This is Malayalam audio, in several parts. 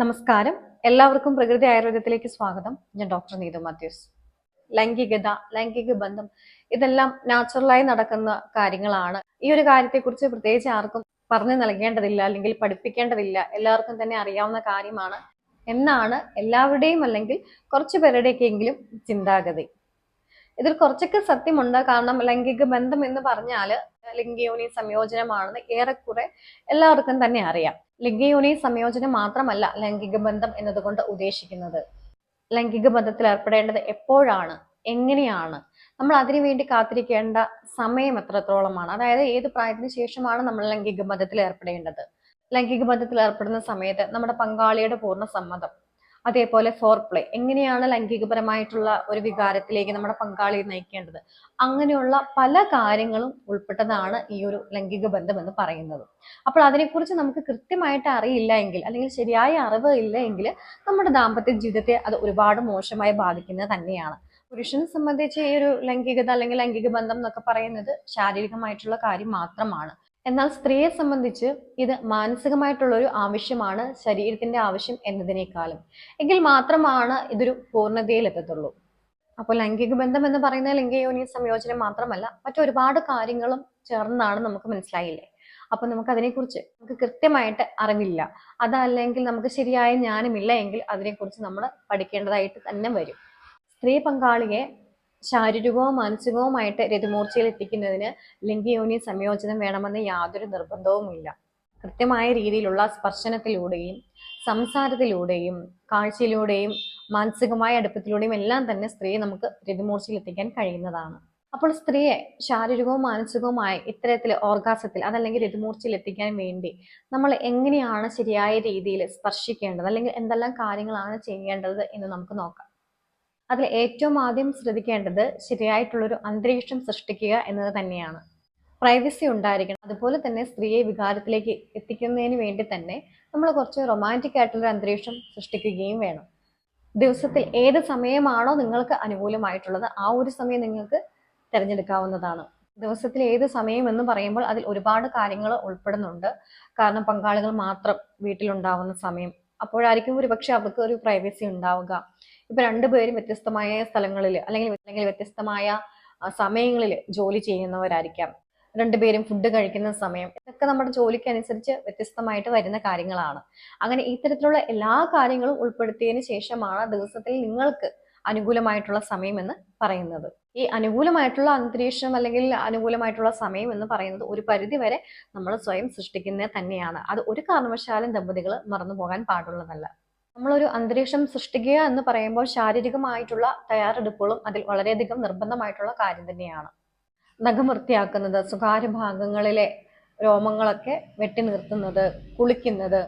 നമസ്കാരം. എല്ലാവർക്കും പ്രകൃതി ആയുർവേദത്തിലേക്ക് സ്വാഗതം. ഞാൻ ഡോക്ടർ നീതു മാത്യൂസ്. ലൈംഗികത ലൈംഗിക ബന്ധം ഇതെല്ലാം നാച്ചുറലായി നടക്കുന്ന കാര്യങ്ങളാണ്. ഈ ഒരു കാര്യത്തെക്കുറിച്ച് പ്രത്യേകിച്ച് ആർക്കും പറഞ്ഞു നൽകേണ്ടതില്ല അല്ലെങ്കിൽ പഠിപ്പിക്കേണ്ടതില്ല. എല്ലാവർക്കും തന്നെ അറിയാവുന്ന കാര്യമാണ്. എന്നാണ് എല്ലാവരുടെയും അല്ലെങ്കിൽ കുറച്ചു പേരുടെയൊക്കെയെങ്കിലും ചിന്താഗതി. ഇതിൽ കുറച്ചൊക്കെ സത്യമുണ്ട്. കാരണം ലൈംഗിക ബന്ധം എന്ന് പറഞ്ഞാൽ ലിംഗയോനി സംയോജനമാണെന്ന് ഏറെക്കുറെ എല്ലാവർക്കും തന്നെ അറിയാം. ലിംഗയോനി സംയോജനം മാത്രമല്ല ലൈംഗിക ബന്ധം എന്നതുകൊണ്ട് ഉദ്ദേശിക്കുന്നത്. ലൈംഗിക ബന്ധത്തിൽ ഏർപ്പെടേണ്ടത് എപ്പോഴാണ്? എങ്ങനെയാണ്? നമ്മൾ അതിനു വേണ്ടി കാത്തിരിക്കേണ്ട സമയം എത്രത്തോളമാണ്? അതായത് ഏത് പ്രായത്തിന് ശേഷമാണ് നമ്മൾ ലൈംഗിക ബന്ധത്തിൽ ഏർപ്പെടേണ്ടത്? ലൈംഗിക ബന്ധത്തിൽ ഏർപ്പെടുന്ന സമയത്ത് നമ്മുടെ പങ്കാളിയുടെ പൂർണ സമ്മതം. അതേപോലെ ഫോർ പ്ലേ എങ്ങനെയാണ് ലൈംഗികപരമായിട്ടുള്ള ഒരു വികാരത്തിലേക്ക് നമ്മുടെ പങ്കാളിയെ നയിക്കേണ്ടത്? അങ്ങനെയുള്ള പല കാര്യങ്ങളും ഉൾപ്പെട്ടതാണ് ഈ ഒരു ലൈംഗിക ബന്ധം എന്ന് പറയുന്നത്. അപ്പോൾ അതിനെക്കുറിച്ച് നമുക്ക് കൃത്യമായിട്ട് അറിയില്ല എങ്കിൽ അല്ലെങ്കിൽ ശരിയായ അറിവ് ഇല്ല എങ്കിൽ നമ്മുടെ ദാമ്പത്യ ജീവിതത്തെ അത് ഒരുപാട് മോശമായി ബാധിക്കുന്നത് തന്നെയാണ്. പുരുഷനെ സംബന്ധിച്ച് ഈ ഒരു ലൈംഗികത അല്ലെങ്കിൽ ലൈംഗിക ബന്ധം എന്നൊക്കെ പറയുന്നത് ശാരീരികമായിട്ടുള്ള കാര്യം മാത്രമാണ്. എന്നാൽ സ്ത്രീയെ സംബന്ധിച്ച് ഇത് മാനസികമായിട്ടുള്ള ഒരു ആവശ്യമാണ് ശരീരത്തിന്റെ ആവശ്യം എന്നതിനേക്കാളും. എങ്കിൽ മാത്രമാണ് ഇതൊരു പൂർണതയിൽ എത്തത്തുള്ളൂ. അപ്പോൾ ലൈംഗിക ബന്ധം എന്ന് പറയുന്ന ലിംഗയോനി സംയോജനം മാത്രമല്ല മറ്റൊരുപാട് കാര്യങ്ങളും ചേർന്നാണ് നമുക്ക് മനസ്സിലായില്ലേ? അപ്പൊ നമുക്ക് അതിനെക്കുറിച്ച് നമുക്ക് കൃത്യമായിട്ട് അറിവില്ല. അതല്ലെങ്കിൽ നമുക്ക് ശരിയായ ജ്ഞാനമില്ല എങ്കിൽ അതിനെക്കുറിച്ച് നമ്മൾ പഠിക്കേണ്ടതായിട്ട് തന്നെ വരും. സ്ത്രീ പങ്കാളിയെ ശാരീരികവും മാനസികവുമായിട്ട് രതിമൂർച്ചയിൽ എത്തിക്കുന്നതിന് ലിംഗയോനി സംയോജനം വേണമെന്ന് യാതൊരു നിർബന്ധവുമില്ല. കൃത്യമായ രീതിയിലുള്ള സ്പർശനത്തിലൂടെയും സംസാരത്തിലൂടെയും കാഴ്ചയിലൂടെയും മാനസികമായ അടുപ്പത്തിലൂടെയും എല്ലാം തന്നെ സ്ത്രീയെ നമുക്ക് രതിമൂർച്ചയിൽ എത്തിക്കാൻ കഴിയുന്നതാണ്. അപ്പോൾ സ്ത്രീയെ ശാരീരികവും മാനസികവുമായ ഇത്തരത്തിൽ ഓർഗാസത്തിൽ അതല്ലെങ്കിൽ രതിമൂർച്ചയിൽ എത്തിക്കാൻ വേണ്ടി നമ്മൾ എങ്ങനെയാണ് ശരിയായ രീതിയിൽ സ്പർശിക്കേണ്ടത്? അല്ലെങ്കിൽ എന്തെല്ലാം കാര്യങ്ങളാണ് ചെയ്യേണ്ടത് എന്ന് നമുക്ക് നോക്കാം. അതിൽ ഏറ്റവും ആദ്യം ശ്രദ്ധിക്കേണ്ടത് ശരിയായിട്ടുള്ളൊരു അന്തരീക്ഷം സൃഷ്ടിക്കുക എന്നത് തന്നെയാണ്. പ്രൈവസി ഉണ്ടായിരിക്കണം. അതുപോലെ തന്നെ സ്ത്രീയെ വികാരത്തിലേക്ക് എത്തിക്കുന്നതിന് വേണ്ടി തന്നെ നമ്മൾ കുറച്ച് റൊമാന്റിക് ആയിട്ടുള്ളൊരു അന്തരീക്ഷം സൃഷ്ടിക്കുകയും വേണം. ദിവസത്തിൽ ഏത് സമയമാണോ നിങ്ങൾക്ക് അനുകൂലമായിട്ടുള്ളത് ആ ഒരു സമയം നിങ്ങൾക്ക് തിരഞ്ഞെടുക്കാവുന്നതാണ്. ദിവസത്തിൽ ഏത് സമയം എന്ന് പറയുമ്പോൾ അതിൽ ഒരുപാട് കാര്യങ്ങൾ ഉൾപ്പെടുന്നുണ്ട്. കാരണം പങ്കാളികൾ മാത്രം വീട്ടിലുണ്ടാവുന്ന സമയം. അപ്പോഴായിരിക്കും ഒരുപക്ഷെ അവർക്ക് ഒരു പ്രൈവസി ഉണ്ടാവുക. ഇപ്പൊ രണ്ടുപേരും വ്യത്യസ്തമായ സ്ഥലങ്ങളിൽ അല്ലെങ്കിൽ അല്ലെങ്കിൽ വ്യത്യസ്തമായ സമയങ്ങളിൽ ജോലി ചെയ്യുന്നവരായിരിക്കാം. രണ്ടുപേരും ഫുഡ് കഴിക്കുന്ന സമയം. ഇതൊക്കെ നമ്മുടെ ജോലിക്ക് അനുസരിച്ച് വ്യത്യസ്തമായിട്ട് വരുന്ന കാര്യങ്ങളാണ്. അങ്ങനെ ഇത്തരത്തിലുള്ള എല്ലാ കാര്യങ്ങളും ഉൾപ്പെടുത്തിയതിന് ശേഷമാണ് ദിവസത്തിൽ നിങ്ങൾക്ക് അനുകൂലമായിട്ടുള്ള സമയം എന്ന് പറയുന്നത്. ഈ അനുകൂലമായിട്ടുള്ള അന്തരീക്ഷം അല്ലെങ്കിൽ അനുകൂലമായിട്ടുള്ള സമയം എന്ന് പറയുന്നത് ഒരു പരിധി വരെ നമ്മൾ സ്വയം സൃഷ്ടിക്കുന്നത് തന്നെയാണ്. അത് ഒരു കാരണവശാലും ദമ്പതികൾ മറന്നു പോകാൻ പാടുള്ളതല്ല. നമ്മളൊരു അന്തരീക്ഷം സൃഷ്ടിക്കുക എന്ന് പറയുമ്പോൾ ശാരീരികമായിട്ടുള്ള തയ്യാറെടുപ്പുകളും അതിൽ വളരെയധികം നിർബന്ധമായിട്ടുള്ള കാര്യം തന്നെയാണ്. നഖം വൃത്തിയാക്കുന്നത് സ്വകാര്യ ഭാഗങ്ങളിലെ രോമങ്ങളൊക്കെ വെട്ടി നിർത്തുന്നത് കുളിക്കുന്നത്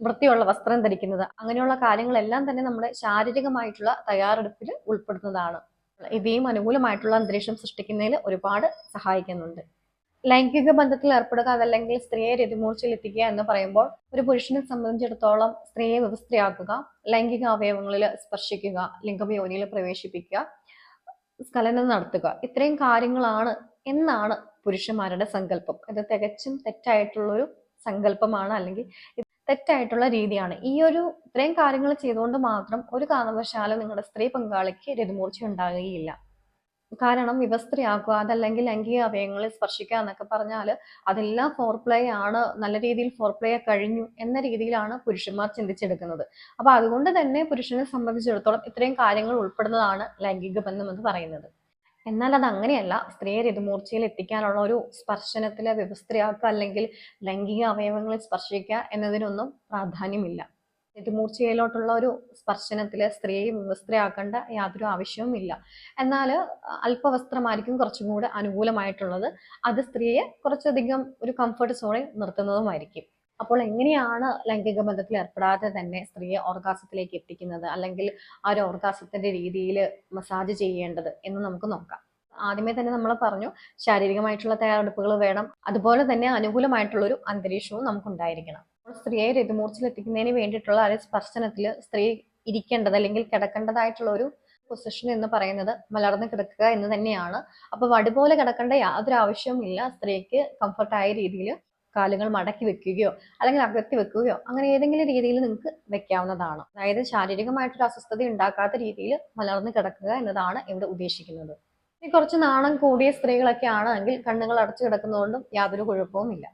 വൃത്തിയുള്ള വസ്ത്രം ധരിക്കുന്നത് അങ്ങനെയുള്ള കാര്യങ്ങളെല്ലാം തന്നെ നമ്മുടെ ശാരീരികമായിട്ടുള്ള തയ്യാറെടുപ്പിൽ ഉൾപ്പെടുന്നതാണ് ഇവയും അനുകൂലമായിട്ടുള്ള അന്തരീക്ഷം സൃഷ്ടിക്കുന്നതിൽ ഒരുപാട് സഹായിക്കുന്നുണ്ട്. ലൈംഗിക ബന്ധത്തിൽ ഏർപ്പെടുക അതല്ലെങ്കിൽ സ്ത്രീയെ രതിമൂർച്ചയിൽ എത്തിക്കുക എന്ന് പറയുമ്പോൾ ഒരു പുരുഷനെ സംബന്ധിച്ചിടത്തോളം സ്ത്രീയെ വ്യവസ്ഥയാക്കുക ലൈംഗിക അവയവങ്ങളിൽ സ്പർശിക്കുക ലിംഗം യോനിയിൽ പ്രവേശിപ്പിക്കുക സ്ഖലനം നടത്തുക. ഇത്രയും കാര്യങ്ങളാണ് എന്നാണ് പുരുഷന്മാരുടെ സങ്കല്പം. ഇത് തികച്ചും തെറ്റായിട്ടുള്ളൊരു സങ്കല്പമാണ് അല്ലെങ്കിൽ തെറ്റായിട്ടുള്ള രീതിയാണ്. ഈ ഒരു ഇത്രയും കാര്യങ്ങൾ ചെയ്തുകൊണ്ട് മാത്രം ഒരു കാരണവശാലും നിങ്ങളുടെ സ്ത്രീ പങ്കാളിക്ക് രതിമൂർച്ച ഉണ്ടാകുകയില്ല. കാരണം വിവസ്ത്രയാക്കുക അതല്ലെങ്കിൽ ലൈംഗിക അവയവങ്ങളെ സ്പർശിക്കുക എന്നൊക്കെ പറഞ്ഞാൽ അതെല്ലാം ഫോർ പ്ലേ ആണ്. നല്ല രീതിയിൽ ഫോർ പ്ലേ കഴിഞ്ഞു എന്ന രീതിയിലാണ് പുരുഷന്മാർ ചിന്തിച്ചെടുക്കുന്നത്. അപ്പൊ അതുകൊണ്ട് തന്നെ പുരുഷനെ സംബന്ധിച്ചിടത്തോളം ഇത്രയും കാര്യങ്ങൾ ഉൾപ്പെടുന്നതാണ് ലൈംഗിക ബന്ധം എന്ന് പറയുന്നത്. എന്നാൽ അത് അങ്ങനെയല്ല. സ്ത്രീയെ രതിമൂർച്ചയിൽ എത്തിക്കാനുള്ള ഒരു സ്പർശനത്തിലെ വ്യവസ്ഥയാക്കുക അല്ലെങ്കിൽ ലൈംഗിക അവയവങ്ങളെ സ്പർശിക്കുക എന്നതിനൊന്നും പ്രാധാന്യമില്ല. രതിമൂർച്ചയിലോട്ടുള്ള ഒരു സ്പർശനത്തിൽ സ്ത്രീയെ വിവസ്ത്രയാക്കേണ്ട യാതൊരു ആവശ്യവും ഇല്ല. എന്നാൽ അല്പവസ്ത്രമായിരിക്കും കുറച്ചും കൂടെ അനുകൂലമായിട്ടുള്ളത്. അത് സ്ത്രീയെ കുറച്ചധികം ഒരു കംഫർട്ട് സോണിൽ നിർത്തുന്നതുമായിരിക്കും. അപ്പോൾ എങ്ങനെയാണ് ലൈംഗിക ബന്ധത്തിൽ ഏർപ്പെടാതെ തന്നെ സ്ത്രീയെ ഓർഗാസത്തിലേക്ക് എത്തിക്കുന്നത്? അല്ലെങ്കിൽ ആ ഒരു ഓർഗാസത്തിന്റെ രീതിയിൽ മസാജ് ചെയ്യേണ്ടത് എന്ന് നമുക്ക് നോക്കാം. ആദ്യമേ തന്നെ നമ്മൾ പറഞ്ഞു ശാരീരികമായിട്ടുള്ള തയ്യാറെടുപ്പുകൾ വേണം. അതുപോലെ തന്നെ അനുകൂലമായിട്ടുള്ള ഒരു അന്തരീക്ഷവും നമുക്കുണ്ടായിരിക്കണം. അപ്പോൾ സ്ത്രീയെ രതിമൂർച്ചയിലെത്തിക്കുന്നതിന് വേണ്ടിയിട്ടുള്ള ഒരു സ്പർശനത്തിൽ സ്ത്രീ ഇരിക്കേണ്ടത് അല്ലെങ്കിൽ കിടക്കേണ്ടതായിട്ടുള്ള ഒരു പൊസിഷൻ എന്ന് പറയുന്നത് മലർന്ന് കിടക്കുക എന്ന് തന്നെയാണ്. അപ്പൊ വടി പോലെ കിടക്കേണ്ട യാതൊരു ആവശ്യവും ഇല്ല. സ്ത്രീക്ക് കംഫർട്ടായ രീതിയിൽ കാലുകൾ മടക്കി വെക്കുകയോ അല്ലെങ്കിൽ അകത്തി വെക്കുകയോ അങ്ങനെ ഏതെങ്കിലും രീതിയിൽ നിങ്ങൾക്ക് വെക്കാവുന്നതാണ്. അതായത് ശാരീരികമായിട്ടൊരു അസ്വസ്ഥത ഉണ്ടാക്കാത്ത രീതിയിൽ മലർന്നു കിടക്കുക എന്നതാണ് ഇവിടെ ഉദ്ദേശിക്കുന്നത്. ഇനി കുറച്ച് നാണം കൂടിയ സ്ത്രീകളൊക്കെ ആണെങ്കിൽ കണ്ണുകൾ അടച്ചു കിടക്കുന്നതുകൊണ്ടും യാതൊരു കുഴപ്പവുമില്ല.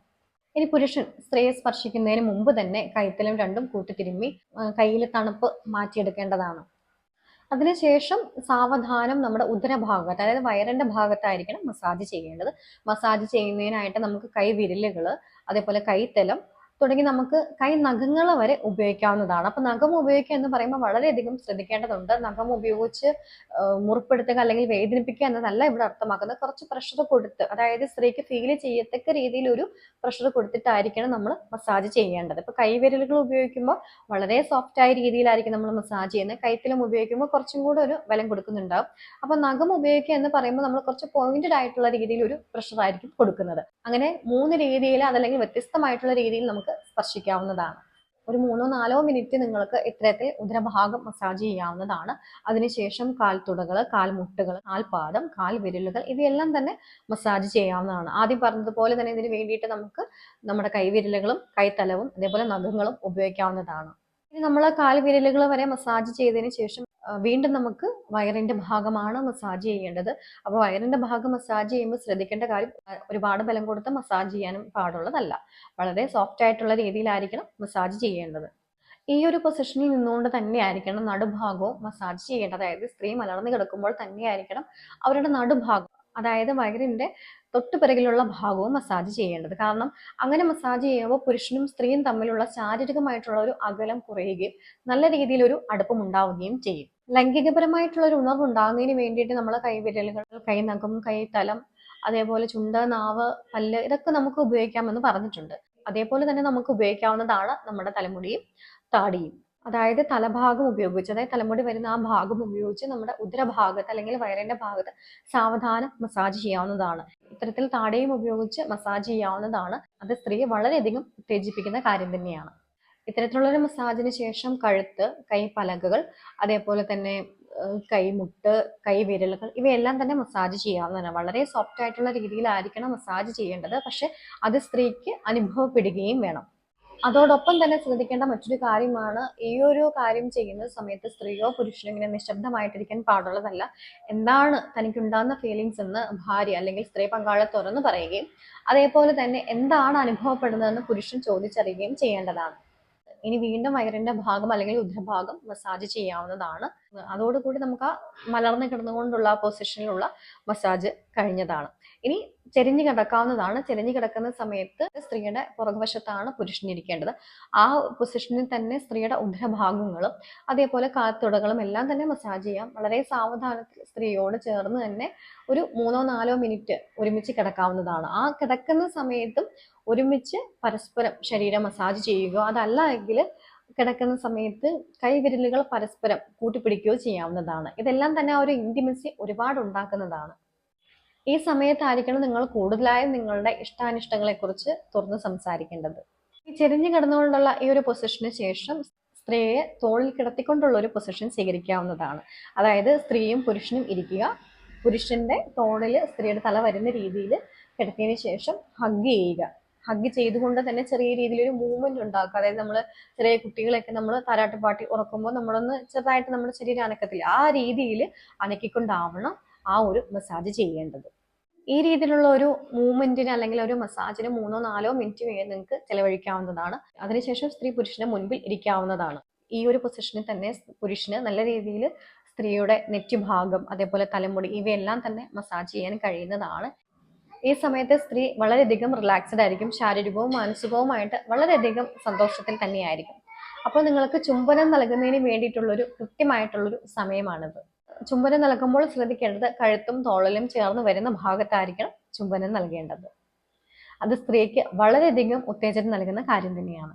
ഇനി പുരുഷൻ സ്ത്രീയെ സ്പർശിക്കുന്നതിന് മുമ്പ് തന്നെ കൈത്തലും രണ്ടും കൂട്ടിത്തിരുമ്മി കയ്യിലെ തണുപ്പ് മാറ്റിയെടുക്കേണ്ടതാണ്. അതിനുശേഷം സാവധാനം നമ്മുടെ ഉദരഭാഗത്ത് അതായത് വയറിന്റെ ഭാഗത്തായിരിക്കണം മസാജ് ചെയ്യേണ്ടത്. മസാജ് ചെയ്യുന്നതിനായിട്ട് നമുക്ക് കൈ വിരലുകൾ അതേപോലെ കൈത്തലം തുടങ്ങി നമുക്ക് കൈ നഖങ്ങൾ വരെ ഉപയോഗിക്കാവുന്നതാണ്. അപ്പൊ നഖം ഉപയോഗിക്കുക എന്ന് പറയുമ്പോൾ വളരെയധികം ശ്രദ്ധിക്കേണ്ടതുണ്ട്. നഖം ഉപയോഗിച്ച് മുറിപ്പെടുത്തുക അല്ലെങ്കിൽ വേദനിപ്പിക്കുക എന്നതല്ല ഇവിടെ അർത്ഥമാക്കുന്നത്. കുറച്ച് പ്രഷർ കൊടുത്ത് അതായത് സ്ത്രീക്ക് ഫീൽ ചെയ്യത്തക്ക രീതിയിൽ ഒരു പ്രഷർ കൊടുത്തിട്ടായിരിക്കണം നമ്മൾ മസാജ് ചെയ്യേണ്ടത്. ഇപ്പൊ കൈവിരലുകൾ ഉപയോഗിക്കുമ്പോൾ വളരെ സോഫ്റ്റ് ആയ രീതിയിലായിരിക്കും നമ്മൾ മസാജ് ചെയ്യുന്നത്. കൈത്തിലും ഉപയോഗിക്കുമ്പോൾ കുറച്ചും കൂടെ ഒരു ബലം കൊടുക്കുന്നുണ്ടാവും. അപ്പൊ നഖം ഉപയോഗിക്കുക എന്ന് പറയുമ്പോൾ നമ്മൾ കുറച്ച് പോയിന്റഡ് ആയിട്ടുള്ള രീതിയിൽ ഒരു പ്രഷർ ആയിരിക്കും കൊടുക്കുന്നത്. അങ്ങനെ മൂന്ന് രീതിയിൽ അതല്ലെങ്കിൽ വ്യത്യസ്തമായിട്ടുള്ള രീതിയിൽ നമുക്ക് സ്പർശിക്കാവുന്നതാണ്. ഒരു മൂന്നോ നാലോ മിനിറ്റ് നിങ്ങൾക്ക് ഇത്തരത്തിൽ ഉദരഭാഗം മസാജ് ചെയ്യാവുന്നതാണ്. അതിനുശേഷം കാൽത്തുടകൾ കാൽമുട്ടുകൾ കാൽപാദം കാൽ വിരലുകൾ ഇവയെല്ലാം തന്നെ മസാജ് ചെയ്യാവുന്നതാണ്. ആദ്യം പറഞ്ഞതുപോലെ തന്നെ ഇതിന് വേണ്ടിയിട്ട് നമുക്ക് നമ്മുടെ കൈവിരലുകളും കൈത്തലവും അതേപോലെ നഖങ്ങളും ഉപയോഗിക്കാവുന്നതാണ്. ഇനി നമ്മൾ കാൽവിരലുകൾ വരെ മസാജ് ചെയ്തതിന് ശേഷം വീണ്ടും നമുക്ക് വയറിന്റെ ഭാഗമാണ് മസാജ് ചെയ്യേണ്ടത്. അപ്പോൾ വയറിന്റെ ഭാഗം മസാജ് ചെയ്യുമ്പോൾ ശ്രദ്ധിക്കേണ്ട കാര്യം ഒരുപാട് ബലം കൊടുത്ത് മസാജ് ചെയ്യാനും പാടുള്ളതല്ല. വളരെ സോഫ്റ്റ് ആയിട്ടുള്ള രീതിയിലായിരിക്കണം മസാജ് ചെയ്യേണ്ടത്. ഈ ഒരു പൊസിഷനിൽ നിന്നുകൊണ്ട് തന്നെയായിരിക്കണം നടുഭാഗവും മസാജ് ചെയ്യേണ്ടത്. അതായത് സ്ത്രീ മലർന്നു കിടക്കുമ്പോൾ തന്നെയായിരിക്കണം അവരുടെ നടുഭാഗം അതായത് വയറിന്റെ തൊട്ടു പിറകിലുള്ള ഭാഗവും മസാജ് ചെയ്യേണ്ടത്. കാരണം അങ്ങനെ മസാജ് ചെയ്യുമ്പോൾ പുരുഷനും സ്ത്രീയും തമ്മിലുള്ള ശാരീരികമായിട്ടുള്ള ഒരു അകലം കുറയുകയും നല്ല രീതിയിൽ ഒരു അടുപ്പം ഉണ്ടാവുകയും ചെയ്യും. ലൈംഗികപരമായിട്ടുള്ള ഒരു ഉണർവ് ഉണ്ടാകുന്നതിന് വേണ്ടിയിട്ട് നമ്മളെ കൈവിരലുകൾ കൈനഖം കൈത്തലം അതേപോലെ ചുണ്ട നാവ് പല്ല് ഇതൊക്കെ നമുക്ക് ഉപയോഗിക്കാമെന്ന് പറഞ്ഞിട്ടുണ്ട്. അതേപോലെ തന്നെ നമുക്ക് ഉപയോഗിക്കാവുന്നതാണ് നമ്മുടെ തലമുടിയും താടിയും. അതായത് തലഭാഗം ഉപയോഗിച്ച് അതായത് തലമുടി വരുന്ന ആ ഭാഗം ഉപയോഗിച്ച് നമ്മുടെ ഉദരഭാഗത്ത് അല്ലെങ്കിൽ വയറിന്റെ ഭാഗത്ത് സാവധാനം മസാജ് ചെയ്യാവുന്നതാണ്. ഇത്തരത്തിൽ താടയും ഉപയോഗിച്ച് മസാജ് ചെയ്യാവുന്നതാണ്. അത് സ്ത്രീയെ വളരെയധികം ഉത്തേജിപ്പിക്കുന്ന കാര്യം തന്നെയാണ്. ഇത്തരത്തിലുള്ളൊരു മസാജിന് ശേഷം കഴുത്ത് കൈ കൈപ്പലകകൾ അതേപോലെ തന്നെ കൈമുട്ട് കൈവിരലുകൾ ഇവയെല്ലാം തന്നെ മസാജ് ചെയ്യാവുന്നതാണ്. വളരെ സോഫ്റ്റ് ആയിട്ടുള്ള രീതിയിലായിരിക്കണം മസാജ് ചെയ്യേണ്ടത്. പക്ഷെ അത് സ്ത്രീക്ക് അനുഭവപ്പെടുകയും വേണം. അതോടൊപ്പം തന്നെ ശ്രദ്ധിക്കേണ്ട മറ്റൊരു കാര്യമാണ് ഈ ഒരു കാര്യം ചെയ്യുന്ന സമയത്ത് സ്ത്രീയോ പുരുഷനോ ഇങ്ങനെ നിശബ്ദമായിട്ടിരിക്കാൻ പാടുള്ളതല്ല. എന്താണ് തനിക്കുണ്ടാകുന്ന ഫീലിങ്സ് എന്ന് ഭാര്യ അല്ലെങ്കിൽ സ്ത്രീ പങ്കാളി തുറന്നു പറയുകയും അതേപോലെ തന്നെ എന്താണ് അനുഭവപ്പെടുന്നതെന്ന് പുരുഷൻ ചോദിച്ചറിയുകയും ചെയ്യേണ്ടതാണ്. ഇനി വീണ്ടും വയറിന്റെ ഭാഗം അല്ലെങ്കിൽ ഉദ്രഭാഗം മസാജ് ചെയ്യാവുന്നതാണ്. അതോടുകൂടി നമുക്ക് ആ മലർന്ന് കിടന്നുകൊണ്ടുള്ള പൊസിഷനിലുള്ള മസാജ് കഴിഞ്ഞതാണ്. ഇനി ചെരിഞ്ഞു കിടക്കാവുന്നതാണ്. ചെരിഞ്ഞു കിടക്കുന്ന സമയത്ത് സ്ത്രീയുടെ പുറകുവശത്താണ് പുരുഷനിരിക്കേണ്ടത്. ആ പൊസിഷനിൽ തന്നെ സ്ത്രീയുടെ ഉദരഭാഗങ്ങളും അതേപോലെ കാത്തുടകളും എല്ലാം തന്നെ മസാജ് ചെയ്യാം. വളരെ സാവധാനത്തിൽ സ്ത്രീയോട് ചേർന്ന് തന്നെ ഒരു മൂന്നോ നാലോ മിനിറ്റ് ഒരുമിച്ച് കിടക്കാവുന്നതാണ്. ആ കിടക്കുന്ന സമയത്തും ഒരുമിച്ച് പരസ്പരം ശരീരം മസാജ് ചെയ്യുക അതല്ല എങ്കിൽ കിടക്കുന്ന സമയത്ത് കൈവിരലുകൾ പരസ്പരം കൂട്ടിപ്പിടിക്കുകയോ ചെയ്യാവുന്നതാണ്. ഇതെല്ലാം തന്നെ ഒരു ഇന്റിമസി ഒരുപാട് ഉണ്ടാക്കുന്നതാണ്. ഈ സമയത്തായിരിക്കണം നിങ്ങൾ കൂടുതലായും നിങ്ങളുടെ ഇഷ്ടാനിഷ്ടങ്ങളെ കുറിച്ച് തുറന്ന് സംസാരിക്കേണ്ടത്. ഈ ചെരിഞ്ഞു കിടന്നുകൊണ്ടുള്ള ഈ ഒരു പൊസിഷന് ശേഷം സ്ത്രീയെ തോളിൽ കിടത്തിക്കൊണ്ടുള്ള ഒരു പൊസിഷൻ സ്വീകരിക്കാവുന്നതാണ്. അതായത് സ്ത്രീയും പുരുഷനും ഇരിക്കുക. പുരുഷന്റെ തോളിൽ സ്ത്രീയുടെ തല വരുന്ന രീതിയിൽ കിടത്തിയതിനു ശേഷം ഹഗ് ചെയ്യുക. ഹഗ് ചെയ്തുകൊണ്ട് തന്നെ ചെറിയ രീതിയിൽ ഒരു മൂവ്മെന്റ് ഉണ്ടാക്കുക. അതായത് നമ്മൾ ചെറിയ കുട്ടികളെയൊക്കെ നമ്മൾ താരാട്ട് പാട്ടി ഉറക്കുമ്പോൾ നമ്മളൊന്ന് ചെറുതായിട്ട് നമ്മുടെ ശരീരം അനക്കത്തില്ല. ആ രീതിയിൽ അനക്കിക്കൊണ്ടാവണം ആ ഒരു മസാജ് ചെയ്യേണ്ടത്. ഈ രീതിയിലുള്ള ഒരു മൂവ്മെന്റിന് അല്ലെങ്കിൽ ഒരു മസാജിന് മൂന്നോ നാലോ മിനിറ്റ് വരെ നിങ്ങൾക്ക് ചെലവഴിക്കാവുന്നതാണ്. അതിനുശേഷം സ്ത്രീ പുരുഷന് മുൻപിൽ ഇരിക്കാവുന്നതാണ്. ഈ ഒരു പൊസിഷനിൽ തന്നെ പുരുഷന് നല്ല രീതിയിൽ സ്ത്രീയുടെ നെറ്റിഭാഗം അതേപോലെ തലമുടി ഇവയെല്ലാം തന്നെ മസാജ് ചെയ്യാൻ കഴിയുന്നതാണ്. ഈ സമയത്ത് സ്ത്രീ വളരെയധികം റിലാക്സ്ഡ് ആയിരിക്കും ശാരീരികവും മാനസികവുമായിട്ട് വളരെയധികം സന്തോഷത്തിൽ തന്നെയായിരിക്കും. അപ്പോൾ നിങ്ങൾക്ക് ചുംബനം നൽകുന്നതിന് വേണ്ടിയിട്ടുള്ളൊരു കൃത്യമായിട്ടുള്ളൊരു സമയമാണിത്. ചുംബനം നൽകുമ്പോൾ ശ്രദ്ധിക്കേണ്ടത് കഴുത്തും തോളലും ചേർന്ന് വരുന്ന ഭാഗത്തായിരിക്കണം ചുംബനം നൽകേണ്ടത്. അത് സ്ത്രീക്ക് വളരെയധികം ഉത്തേജനം നൽകുന്ന കാര്യം തന്നെയാണ്.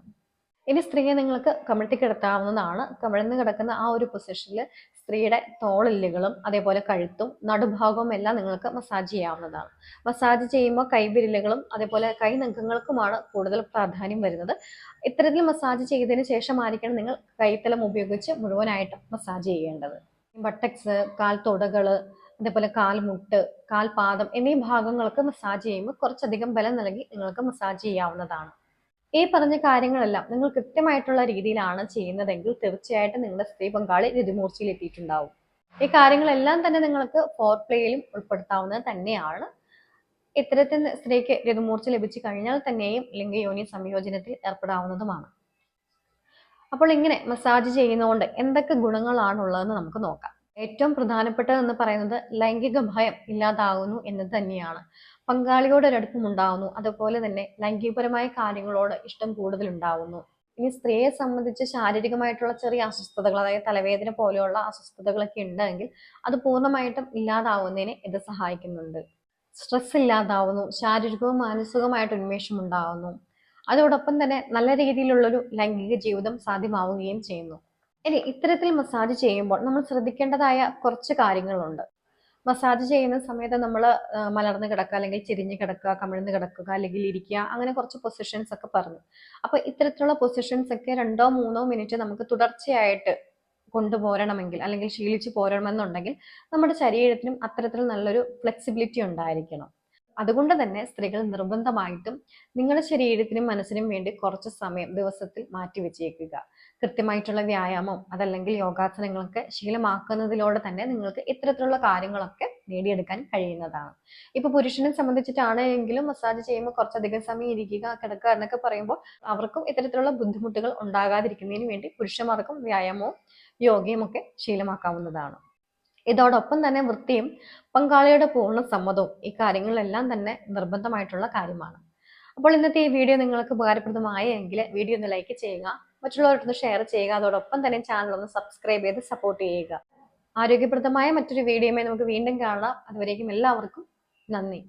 ഇനി സ്ത്രീയെ നിങ്ങൾക്ക് കമിഴ്ത്തി കിടത്താവുന്നതാണ് കമിഴ്ന്ന് കിടക്കുന്ന ആ ഒരു പൊസിഷനിൽ സ്ത്രീയുടെ തോളില്ലുകളും അതേപോലെ കഴുത്തും നടുഭാഗവും എല്ലാം നിങ്ങൾക്ക് മസാജ് ചെയ്യാവുന്നതാണ്. മസാജ് ചെയ്യുമ്പോൾ കൈവിരലുകളും അതേപോലെ കൈ നഖങ്ങൾക്കുമാണ് കൂടുതൽ പ്രാധാന്യം വരുന്നത്. ഇത്തരത്തിൽ മസാജ് ചെയ്തതിന് ശേഷമായിരിക്കണം നിങ്ങൾ കൈത്തലം ഉപയോഗിച്ച് മുഴുവനായിട്ടും മസാജ് ചെയ്യേണ്ടത്. ബട്ടക്സ് കാൽ തൊടകൾ അതേപോലെ കാൽമുട്ട് കാൽപാദം എന്നീ ഭാഗങ്ങൾക്ക് മസാജ് ചെയ്യുമ്പോൾ കുറച്ചധികം ബലം നൽകി നിങ്ങൾക്ക് മസാജ് ചെയ്യാവുന്നതാണ്. ഈ പറഞ്ഞ കാര്യങ്ങളെല്ലാം നിങ്ങൾ കൃത്യമായിട്ടുള്ള രീതിയിലാണ് ചെയ്യുന്നതെങ്കിൽ തീർച്ചയായിട്ടും നിങ്ങളുടെ സ്ത്രീ പങ്കാളി രതിമൂർച്ചയിൽ എത്തിയിട്ടുണ്ടാവും. ഈ കാര്യങ്ങളെല്ലാം തന്നെ നിങ്ങൾക്ക് ഫോർ പ്ലേയിലും ഉൾപ്പെടുത്താവുന്നത് തന്നെയാണ്. ഇത്തരത്തിൽ സ്ത്രീക്ക് രതിമൂർച്ച ലഭിച്ചു കഴിഞ്ഞാൽ തന്നെയും ലിംഗയോനി സംയോജനത്തിൽ ഏർപ്പെടാവുന്നതുമാണ്. അപ്പോൾ ഇങ്ങനെ മസാജ് ചെയ്യുന്നതുകൊണ്ട് എന്തൊക്കെ ഗുണങ്ങളാണ് ഉള്ളതെന്ന് നമുക്ക് നോക്കാം. ഏറ്റവും പ്രധാനപ്പെട്ടതെന്ന് പറയുന്നത് ലൈംഗിക ഭയം ഇല്ലാതാകുന്നു എന്നത് തന്നെയാണ്. പങ്കാളിയോട് ഒരടുപ്പം ഉണ്ടാവുന്നു അതുപോലെ തന്നെ ലൈംഗികപരമായ കാര്യങ്ങളോട് ഇഷ്ടം കൂടുതൽ ഉണ്ടാവുന്നു ഇനി സ്ത്രീയെ സംബന്ധിച്ച് ശാരീരികമായിട്ടുള്ള ചെറിയ അസ്വസ്ഥതകൾ അതായത് തലവേദന പോലെയുള്ള അസ്വസ്ഥതകളൊക്കെ ഉണ്ടെങ്കിൽ അത് പൂർണമായിട്ടും ഇല്ലാതാവുന്നതിന് ഇത് സഹായിക്കുന്നുണ്ട്. സ്ട്രെസ് ഇല്ലാതാവുന്നു ശാരീരികവും മാനസികവുമായിട്ട് ഉന്മേഷം ഉണ്ടാവുന്നു അതോടൊപ്പം തന്നെ നല്ല രീതിയിലുള്ളൊരു ലൈംഗിക ജീവിതം സാധ്യമാവുകയും ചെയ്യുന്നു. ഇനി ഇത്തരത്തിൽ മസാജ് ചെയ്യുമ്പോൾ നമ്മൾ ശ്രദ്ധിക്കേണ്ടതായ കുറച്ച് കാര്യങ്ങളുണ്ട്. മസാജ് ചെയ്യുന്ന സമയത്ത് നമ്മൾ മലർന്ന് കിടക്കുക അല്ലെങ്കിൽ ചിരിഞ്ഞ് കിടക്കുക കമിഴ്ന്ന് കിടക്കുക അല്ലെങ്കിൽ ഇരിക്കുക അങ്ങനെ കുറച്ച് പൊസിഷൻസ് ഒക്കെ പറഞ്ഞു. അപ്പോൾ ഇത്തരത്തിലുള്ള പൊസിഷൻസ് ഒക്കെ രണ്ടോ മൂന്നോ മിനിറ്റ് നമുക്ക് തുടർച്ചയായിട്ട് കൊണ്ടുപോരണമെങ്കിൽ അല്ലെങ്കിൽ ശീലിച്ച് പോരണമെന്നുണ്ടെങ്കിൽ നമ്മുടെ ശരീരത്തിനും അത്തരത്തിൽ നല്ലൊരു ഫ്ലെക്സിബിലിറ്റി ഉണ്ടായിരിക്കണം. അതുകൊണ്ട് തന്നെ സ്ത്രീകൾ നിർബന്ധമായിട്ടും നിങ്ങളുടെ ശരീരത്തിനും മനസ്സിനും വേണ്ടി കുറച്ച് സമയം ദിവസത്തിൽ മാറ്റി വെച്ചേക്കുക. കൃത്യമായിട്ടുള്ള വ്യായാമം അതല്ലെങ്കിൽ യോഗാസനങ്ങളൊക്കെ ശീലമാക്കുന്നതിലൂടെ തന്നെ നിങ്ങൾക്ക് ഇത്തരത്തിലുള്ള കാര്യങ്ങളൊക്കെ നേടിയെടുക്കാൻ കഴിയുന്നതാണ്. ഇപ്പൊ പുരുഷനെ സംബന്ധിച്ചിട്ടാണെങ്കിലും മസാജ് ചെയ്യുമ്പോൾ കുറച്ചധികം സമയം ഇരിക്കുക കിടക്കുക എന്നൊക്കെ പറയുമ്പോൾ അവർക്കും ഇത്തരത്തിലുള്ള ബുദ്ധിമുട്ടുകൾ ഉണ്ടാകാതിരിക്കുന്നതിന് വേണ്ടി പുരുഷന്മാർക്കും വ്യായാമവും യോഗയും ഒക്കെ ശീലമാക്കാവുന്നതാണ്. ഇതോടൊപ്പം തന്നെ വൃത്തിയും പങ്കാളിയുടെ പൂർണ സമ്മതവും ഈ കാര്യങ്ങളെല്ലാം തന്നെ നിർബന്ധമായിട്ടുള്ള കാര്യമാണ്. അപ്പോൾ ഇന്നത്തെ ഈ വീഡിയോ നിങ്ങൾക്ക് ഉപകാരപ്രദമായെങ്കിൽ വീഡിയോ ഒന്ന് ലൈക്ക് ചെയ്യുക മറ്റുള്ളവരൊന്ന് ഷെയർ ചെയ്യുക. അതോടൊപ്പം തന്നെ ചാനൽ ഒന്ന് സബ്സ്ക്രൈബ് ചെയ്ത് സപ്പോർട്ട് ചെയ്യുക. ആരോഗ്യപ്രദമായ മറ്റൊരു വീഡിയോയുമായി നമുക്ക് വീണ്ടും കാണാം. അതുവരേക്കും എല്ലാവർക്കും നന്ദി.